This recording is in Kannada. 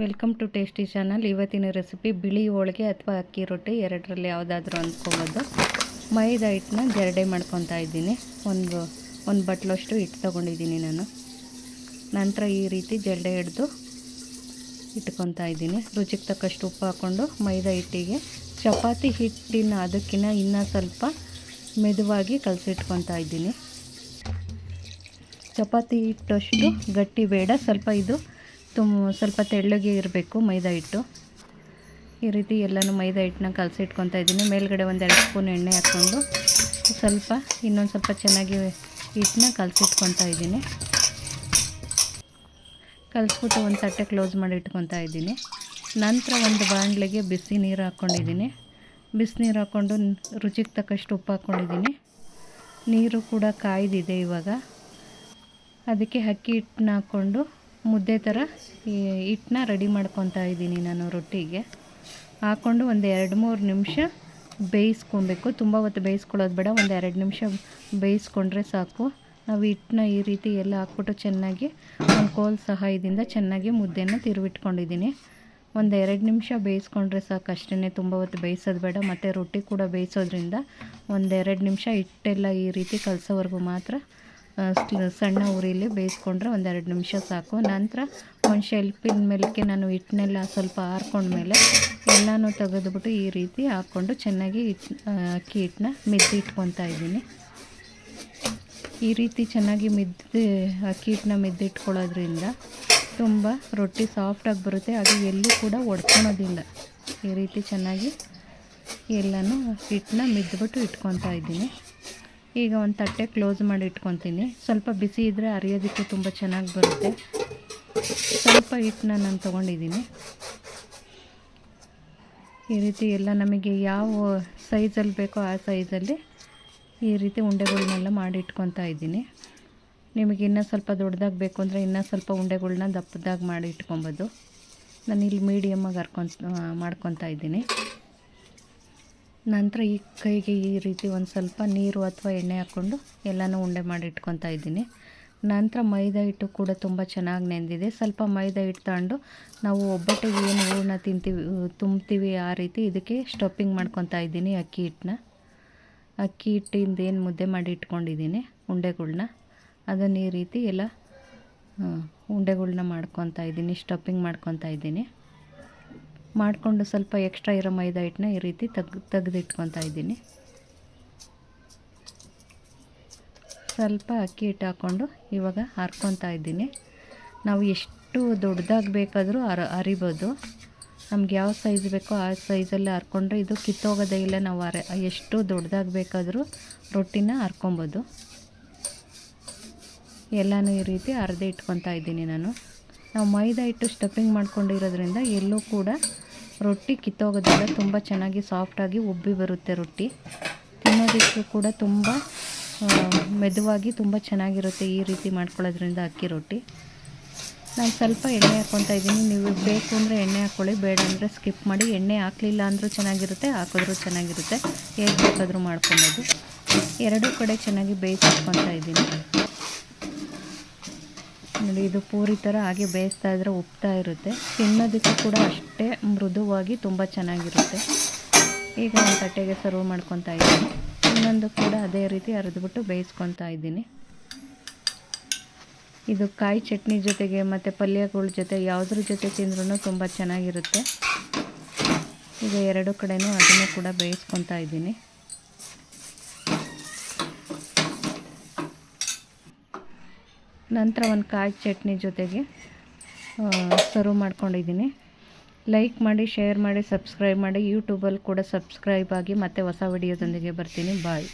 Welcome to tasty channel. ಇವತ್ತಿನ ರೆಸಿಪಿ ಬಿಳಿ ಹೋಳಿಗೆ ಅಥವಾ ಅಕ್ಕಿ ರೊಟ್ಟಿ ಎರಡರಲ್ಲಿ ಯಾವುದಾದ್ರೂ ಅಂದ್ಕೊಬೋದು. ಮೈದಾ ಹಿಟ್ಟನ್ನ ಜರಡೆ ಮಾಡ್ಕೊತಾ ಇದ್ದೀನಿ. ಒಂದು ಒಂದು ಬಟ್ಲಷ್ಟು ಹಿಟ್ಟು ತೊಗೊಂಡಿದ್ದೀನಿ ನಾನು. ನಂತರ ಈ ರೀತಿ ಜರಡೆ ಹಿಡ್ದು ಇಟ್ಕೊತಾ ಇದ್ದೀನಿ. ರುಚಿಗೆ ತಕ್ಕಷ್ಟು ಉಪ್ಪು ಹಾಕ್ಕೊಂಡು ಮೈದಾ ಹಿಟ್ಟಿಗೆ ಚಪಾತಿ ಹಿಟ್ಟಿನ ಅದಕ್ಕಿಂತ ಇನ್ನೂ ಸ್ವಲ್ಪ ಮೆದುವಾಗಿ ಕಲಸಿಟ್ಕೊತಾ ಇದ್ದೀನಿ. ಚಪಾತಿ ಹಿಟ್ಟಷ್ಟು ಗಟ್ಟಿ ಬೇಡ. ಸ್ವಲ್ಪ ಇದು ತುಂಬ ಸ್ವಲ್ಪ ತೆಳ್ಳಗೆ ಇರಬೇಕು ಮೈದಾ ಹಿಟ್ಟು. ಈ ರೀತಿ ಎಲ್ಲನೂ ಮೈದಾ ಹಿಟ್ಟನ್ನ ಕಲಸಿ ಇಟ್ಕೊತಾ ಇದ್ದೀನಿ. ಮೇಲ್ಗಡೆ ಒಂದೆರಡು ಸ್ಪೂನ್ ಎಣ್ಣೆ ಹಾಕ್ಕೊಂಡು ಸ್ವಲ್ಪ, ಇನ್ನೊಂದು ಸ್ವಲ್ಪ ಚೆನ್ನಾಗಿ ಹಿಟ್ಟನ್ನ ಕಲಸಿಟ್ಕೊತಾ ಇದ್ದೀನಿ. ಕಲಿಸ್ಬಿಟ್ಟು ಒಂದು ತಟ್ಟೆ ಕ್ಲೋಸ್ ಮಾಡಿ ಇಟ್ಕೊತಾ ಇದ್ದೀನಿ. ನಂತರ ಒಂದು ಬಾಣಲೆಗೆ ಬಿಸಿ ನೀರು ಹಾಕ್ಕೊಂಡಿದ್ದೀನಿ ಬಿಸಿ ನೀರು ಹಾಕ್ಕೊಂಡು ರುಚಿಗೆ ತಕ್ಕಷ್ಟು ಉಪ್ಪು ಹಾಕ್ಕೊಂಡಿದ್ದೀನಿ ನೀರು ಕೂಡ ಕಾಯ್ದಿದೆ ಇವಾಗ. ಅದಕ್ಕೆ ಅಕ್ಕಿ ಹಿಟ್ಟನ್ನ ಹಾಕ್ಕೊಂಡು ಮುದ್ದೆ ಥರ ಹಿಟ್ಟನ್ನ ರೆಡಿ ಮಾಡ್ಕೊತಾ ಇದ್ದೀನಿ ನಾನು ರೊಟ್ಟಿಗೆ. ಹಾಕ್ಕೊಂಡು ಒಂದು ಎರಡು ಮೂರು ನಿಮಿಷ ಬೇಯಿಸ್ಕೊಬೇಕು. ತುಂಬ ಹೊತ್ತು ಬೇಯಿಸ್ಕೊಳ್ಳೋದು ಬೇಡ, ಒಂದು ಎರಡು ನಿಮಿಷ ಬೇಯಿಸ್ಕೊಂಡ್ರೆ ಸಾಕು. ನಾವು ಹಿಟ್ಟನ್ನ ಈ ರೀತಿ ಎಲ್ಲ ಹಾಕ್ಬಿಟ್ಟು ಚೆನ್ನಾಗಿ ಒಂದು ಕೋಲ್ ಸಹಾಯದಿಂದ ಚೆನ್ನಾಗಿ ಮುದ್ದೆನ ತಿರುವಿಟ್ಕೊಂಡಿದ್ದೀನಿ. ಒಂದು ಎರಡು ನಿಮಿಷ ಬೇಯಿಸ್ಕೊಂಡ್ರೆ ಸಾಕು. ಅಷ್ಟೇ ತುಂಬ ಹೊತ್ತು ಬೇಯಿಸೋದು ಬೇಡ. ಮತ್ತು ರೊಟ್ಟಿ ಕೂಡ ಬೇಯಿಸೋದ್ರಿಂದ ಒಂದೆರಡು ನಿಮಿಷ ಹಿಟ್ಟೆಲ್ಲ ಈ ರೀತಿ ಕಲಸೋವರೆಗೂ ಮಾತ್ರ ಸಣ್ಣ ಉರಿಲಿ ಬೇಯಿಸ್ಕೊಂಡ್ರೆ ಒಂದೆರಡು ನಿಮಿಷ ಸಾಕು. ನಂತರ ಒಂದು ಶೆಲ್ಪಿನ ಮೇಲಕ್ಕೆ ನಾನು ಹಿಟ್ಟನ್ನೆಲ್ಲ ಸ್ವಲ್ಪ ಹಾರ್ಕೊಂಡ್ಮೇಲೆ ಎಲ್ಲನೂ ತೆಗೆದುಬಿಟ್ಟು ಈ ರೀತಿ ಹಾಕ್ಕೊಂಡು ಚೆನ್ನಾಗಿ ಹಿಟ್ಟು ಅಕ್ಕಿ ಹಿಟ್ಟನ್ನ ಮಿದ್ದು ಇಟ್ಕೊತಾ ಇದ್ದೀನಿ. ಈ ರೀತಿ ಚೆನ್ನಾಗಿ ಮಿದ್ದು ಅಕ್ಕಿ ಹಿಟ್ಟನ್ನ ಮಿದ್ದಿಟ್ಕೊಳ್ಳೋದ್ರಿಂದ ತುಂಬ ರೊಟ್ಟಿ ಸಾಫ್ಟಾಗಿ ಬರುತ್ತೆ. ಅದು ಎಲ್ಲೂ ಕೂಡ ಒಡ್ಕೊಳೋದಿಲ್ಲ. ಈ ರೀತಿ ಚೆನ್ನಾಗಿ ಎಲ್ಲನೂ ಹಿಟ್ಟನ್ನ ಮಿದ್ದುಬಿಟ್ಟು ಇಟ್ಕೊತಾ ಇದ್ದೀನಿ. ಈಗ ಒಂದು ತಟ್ಟೆ ಕ್ಲೋಸ್ ಮಾಡಿ ಇಟ್ಕೊತೀನಿ. ಸ್ವಲ್ಪ ಬಿಸಿ ಇದ್ದರೆ ಅರಿಯೋದಕ್ಕೆ ತುಂಬ ಚೆನ್ನಾಗಿ ಬರುತ್ತೆ. ಸ್ವಲ್ಪ ಹಿಟ್ಟನ್ನ ನಾನು ತೊಗೊಂಡಿದ್ದೀನಿ. ಈ ರೀತಿ ಎಲ್ಲ ನಮಗೆ ಯಾವ ಸೈಜಲ್ಲಿ ಬೇಕೋ ಆ ಸೈಜಲ್ಲಿ ಈ ರೀತಿ ಉಂಡೆಗಳನ್ನೆಲ್ಲ ಮಾಡಿ ಇಟ್ಕೊತಾ ಇದ್ದೀನಿ. ನಿಮಗೆ ಇನ್ನೂ ಸ್ವಲ್ಪ ದೊಡ್ಡದಾಗಿ ಬೇಕು ಅಂದರೆ ಇನ್ನೂ ಸ್ವಲ್ಪ ಉಂಡೆಗಳನ್ನ ದಪ್ಪದಾಗಿ ಮಾಡಿ ಇಟ್ಕೊಬೋದು. ನಾನು ಇಲ್ಲಿ ಮೀಡಿಯಮ್ಮಾಗಿ ಹರ್ಕೊಂತ ಮಾಡ್ಕೊತಾ ಇದ್ದೀನಿ. ನಂತರ ಈ ಕೈಗೆ ಈ ರೀತಿ ಒಂದು ಸ್ವಲ್ಪ ನೀರು ಅಥವಾ ಎಣ್ಣೆ ಹಾಕ್ಕೊಂಡು ಎಲ್ಲನೂ ಉಂಡೆ ಮಾಡಿ ಇಟ್ಕೊತಾ ಇದ್ದೀನಿ. ನಂತರ ಮೈದಾ ಹಿಟ್ಟು ಕೂಡ ತುಂಬ ಚೆನ್ನಾಗಿ ನೆಂದಿದೆ. ಸ್ವಲ್ಪ ಮೈದಾ ಹಿಟ್ಟು ತಗೊಂಡು ನಾವು ಒಬ್ಬಟ್ಟಿಗೆ ಏನು ಹೂರಣ ತಿಂತೀವಿ, ತುಂಬ್ತೀವಿ ಆ ರೀತಿ ಇದಕ್ಕೆ ಸ್ಟಫಿಂಗ್ ಮಾಡ್ಕೊತಾ ಇದ್ದೀನಿ ಅಕ್ಕಿ ಹಿಟ್ಟನ್ನ. ಅಕ್ಕಿ ಹಿಟ್ಟಿಂದ ಏನು ಮುದ್ದೆ ಮಾಡಿ ಇಟ್ಕೊಂಡಿದ್ದೀನಿ, ಉಂಡೆಗಳ್ನ. ಅದನ್ನು ಈ ರೀತಿ ಎಲ್ಲ ಉಂಡೆಗಳ್ನ ಮಾಡ್ಕೊತಾ ಇದ್ದೀನಿ, ಸ್ಟಫಿಂಗ್ ಮಾಡ್ಕೊತಾ ಇದ್ದೀನಿ. ಮಾಡಿಕೊಂಡು ಸ್ವಲ್ಪ ಎಕ್ಸ್ಟ್ರಾ ಇರೋ ಮೈದಾ ಹಿಟ್ಟನ್ನ ಈ ರೀತಿ ತೆಗ್ದು ತೆಗೆದಿಟ್ಕೊತಾ ಇದ್ದೀನಿ. ಸ್ವಲ್ಪ ಅಕ್ಕಿ ಹಿಟ್ಟು ಹಾಕ್ಕೊಂಡು ಇವಾಗ ಹರ್ಕೊತಾ ಇದ್ದೀನಿ. ನಾವು ಎಷ್ಟು ದೊಡ್ಡದಾಗಿ ಬೇಕಾದರೂ ಅರ ಹರಿಬೋದು ನಮ್ಗೆ ಯಾವ ಸೈಜ್ ಬೇಕೋ ಆ ಸೈಜಲ್ಲೇ ಹರ್ಕೊಂಡ್ರೆ ಇದು ಕಿತ್ತೋಗೋದೇ ಇಲ್ಲ. ನಾವು ಅರೆ, ಎಷ್ಟು ದೊಡ್ಡದಾಗಿ ಬೇಕಾದರೂ ರೊಟ್ಟಿನ ಹರ್ಕೊಬೋದು ಎಲ್ಲನೂ ಈ ರೀತಿ ಅರ್ಧ ಇಟ್ಕೊತಾ ಇದ್ದೀನಿ ನಾನು. ನಾವು ಮೈದಾ ಹಿಟ್ಟು ಸ್ಟಫಿಂಗ್ ಮಾಡ್ಕೊಂಡಿರೋದ್ರಿಂದ ಎಲ್ಲೂ ಕೂಡ ರೊಟ್ಟಿ ಕಿತ್ತೋಗೋದಿಲ್ಲ. ತುಂಬ ಚೆನ್ನಾಗಿ ಸಾಫ್ಟಾಗಿ ಉಬ್ಬಿ ಬರುತ್ತೆ ರೊಟ್ಟಿ. ತಿನ್ನೋದಕ್ಕೂ ಕೂಡ ತುಂಬ ಮೆದುವಾಗಿ ತುಂಬ ಚೆನ್ನಾಗಿರುತ್ತೆ ಈ ರೀತಿ ಮಾಡ್ಕೊಳ್ಳೋದ್ರಿಂದ ಅಕ್ಕಿ ರೊಟ್ಟಿ. ನಾನು ಸ್ವಲ್ಪ ಎಣ್ಣೆ ಹಾಕ್ಕೊತಾ ಇದ್ದೀನಿ. ನೀವು ಬೇಕು ಅಂದರೆ ಎಣ್ಣೆ ಹಾಕ್ಕೊಳ್ಳಿ ಬೇಡ ಅಂದರೆ ಸ್ಕಿಪ್ ಮಾಡಿ. ಎಣ್ಣೆ ಹಾಕಲಿಲ್ಲ ಅಂದರೂ ಚೆನ್ನಾಗಿರುತ್ತೆ, ಹಾಕಿದ್ರೂ ಚೆನ್ನಾಗಿರುತ್ತೆ. ಹೇಗೆ ಬೇಕಾದರೂ ಮಾಡ್ಕೊಬೋದು. ಎರಡೂ ಕಡೆ ಚೆನ್ನಾಗಿ ಬೇಯಿಸ್ಕೊತಾ ಇದ್ದೀನಿ. ನೋಡಿ, ಇದು ಪೂರಿ ಥರ ಹಾಗೆ ಬೇಯಿಸ್ತಾ ಇದ್ರೆ ಉಪ್ತಾ ಇರುತ್ತೆ. ತಿನ್ನೋದಕ್ಕೂ ಕೂಡ ಅಷ್ಟೇ ಮೃದುವಾಗಿ ತುಂಬ ಚೆನ್ನಾಗಿರುತ್ತೆ. ಈಗ ಒಂದು ತಟ್ಟೆಗೆ ಸರ್ವ್ ಮಾಡ್ಕೊತಾ ಇದ್ದೀನಿ. ಇನ್ನೊಂದು ಕೂಡ ಅದೇ ರೀತಿ ಅರಿದ್ಬಿಟ್ಟು ಬೇಯಿಸ್ಕೊತಾ ಇದ್ದೀನಿ. ಇದು ಕಾಯಿ ಚಟ್ನಿ ಜೊತೆಗೆ ಮತ್ತು ಪಲ್ಯಗಳ ಜೊತೆ ಯಾವುದ್ರ ಜೊತೆ ತಿಂದ್ರೂ ತುಂಬ ಚೆನ್ನಾಗಿರುತ್ತೆ. ಈಗ ಎರಡು ಕಡೆಯೂ ಅದನ್ನು ಕೂಡ ಬೇಯಿಸ್ಕೊತಾ ಇದ್ದೀನಿ. ನಂತರ ಒಂದು ಕಾಯಿ ಚಟ್ನಿ ಜೊತೆಗೆ ಸರ್ವ್ ಮಾಡ್ಕೊಂಡಿದ್ದೀನಿ. ಲೈಕ್ ಮಾಡಿ ಶೇರ್ ಮಾಡಿ ಸಬ್ಸ್ಕ್ರೈಬ್ ಮಾಡಿ. ಯೂಟ್ಯೂಬಲ್ಲಿ ಕೂಡ ಸಬ್ಸ್ಕ್ರೈಬ್ ಆಗಿ ಮತ್ತೆ ಹೊಸ ವಿಡಿಯೋದೊಂದಿಗೆ ಬರ್ತೀನಿ. ಬಾಯ್